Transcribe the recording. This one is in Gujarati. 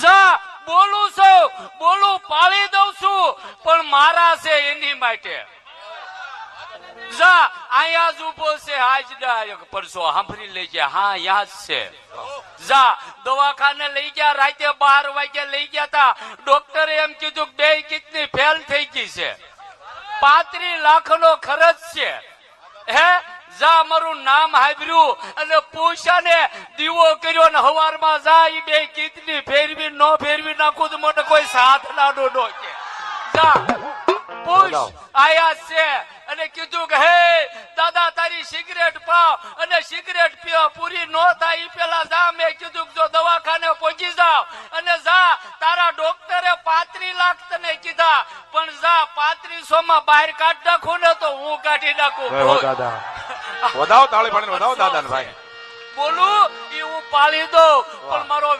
જા, બોલું છું, બોલું, પાળી દઉં છું, પણ મારા છે એની માટે. જા, અહીંયા જ ઊભો છે ડાયક પરસો સાંભળી લેજે. હા, યાદ છે. જા, દવાખાને લઈ ગયા, રાતે બાર વાગે લઈ ગયા તા. ડોક્ટરે એમ કીધું કે બે ફેલ થઈ ગઈ છે. પાંત્રીસ લાખ નો ખર્ચ છે. હે? જા મારું નામ હાંભળ્યું અને પૂછાને દીવો કર્યો ને હવારમાં જા ઈ બે કિડની ફેરવી નો ફેરવી નાખું તો મને કોઈ સાથ ના ડોડો કે. જા પૂછ આયા છે. અને કીધું કે હે દાદા તારી સિગરેટ પાવ. અને સિગરેટ પીવા પૂરી નો થાય પેલા જા. મેં કીધું જો દવાખાને પહોંચી જાવ અને જા તારા ડોક્ટરે પાંત્રીસ લાખ તને કીધા. પણ જા પાંત્રીસો માં બહાર કાઢ નાખું ને તો હું કાઢી નાખું. દાદા. વધાવો તાળી પાડીને વધાવો દાદાને ભાઈ. બોલું એ હું પાળી દઉં પણ મારો